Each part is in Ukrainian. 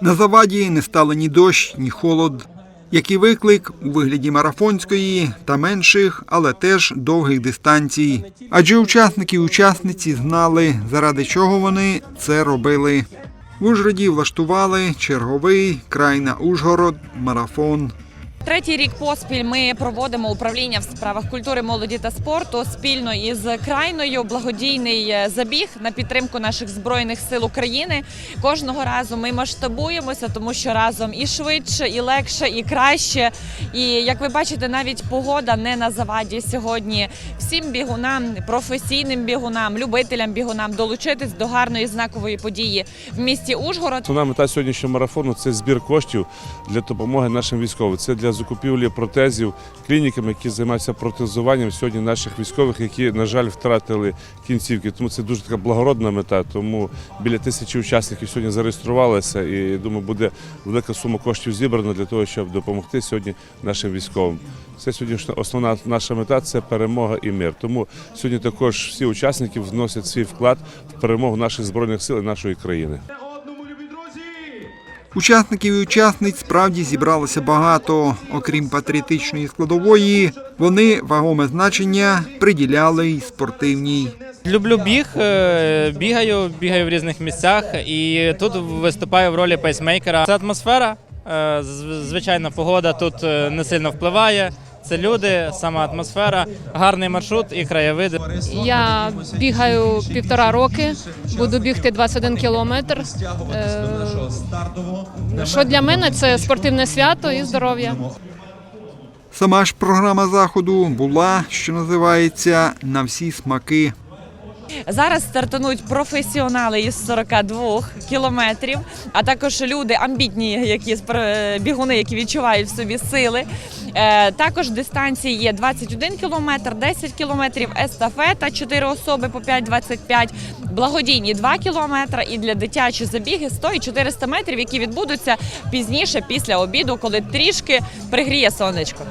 На заваді не стали ні дощ, ні холод. Який виклик у вигляді марафонської та менших, але теж довгих дистанцій. Адже учасники і учасниці знали, заради чого вони це робили. В Ужгороді влаштували черговий край на Ужгород марафон. Третій рік поспіль ми проводимо управління в справах культури, молоді та спорту спільно із крайною благодійний е, забіг на підтримку наших збройних сил України. Кожного разу ми масштабуємося, тому що разом і швидше, і легше, і краще. І як ви бачите, навіть погода не на заваді сьогодні. Всім бігунам, професійним бігунам, любителям бігунам долучитись до гарної знакової події в місті Ужгород. Основна мета сьогоднішнього марафону це збір коштів для допомоги нашим військовим. Це для закупівлі протезів клінікам, які займаються протезуванням сьогодні наших військових, які, на жаль, втратили кінцівки. Тому це дуже така благородна мета. Тому біля тисячі учасників сьогодні зареєструвалися, і думаю, буде велика сума коштів зібрана для того, щоб допомогти сьогодні нашим військовим. Це сьогоднішня основна наша мета це перемога і мир. Тому сьогодні також всі учасники вносять свій вклад в перемогу наших збройних сил і нашої країни. Учасників і учасниць справді зібралося багато. Окрім патріотичної складової, вони вагоме значення приділяли й спортивній. Люблю біг, е, бігаю, бігаю в різних місцях і тут виступаю в ролі пейсмейкера. Це атмосфера, Звичайна звичайно, погода тут е, не сильно впливає. Це люди, сама атмосфера, гарний маршрут і краєвиди. Я бігаю півтора роки, буду бігти 21 кілометр. Е, Що для мене це спортивне свято і здоров'я. Сама ж програма заходу була, що називається, на всі смаки. Зараз стартануть професіонали із 42 кілометрів, а також люди амбітні, які бігуни, які відчувають в собі сили. Е, Також дистанції є 21 кілометр, 10 кілометрів, естафета 4 особи по 5-25, благодійні 2 кілометри і для дитячі забіги 100 і 400 метрів, які відбудуться пізніше після обіду, коли трішки пригріє сонечко.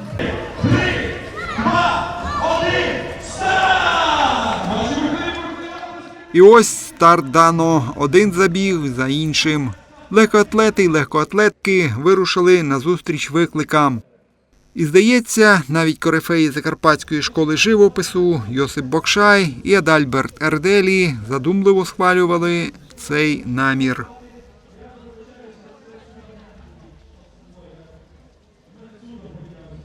І ось старт дано один забіг за іншим. Легкоатлети й легкоатлетки вирушили на зустріч викликам. І здається, навіть корифеї Закарпатської школи живопису Йосип Бокшай і Адальберт Ерделі задумливо схвалювали цей намір.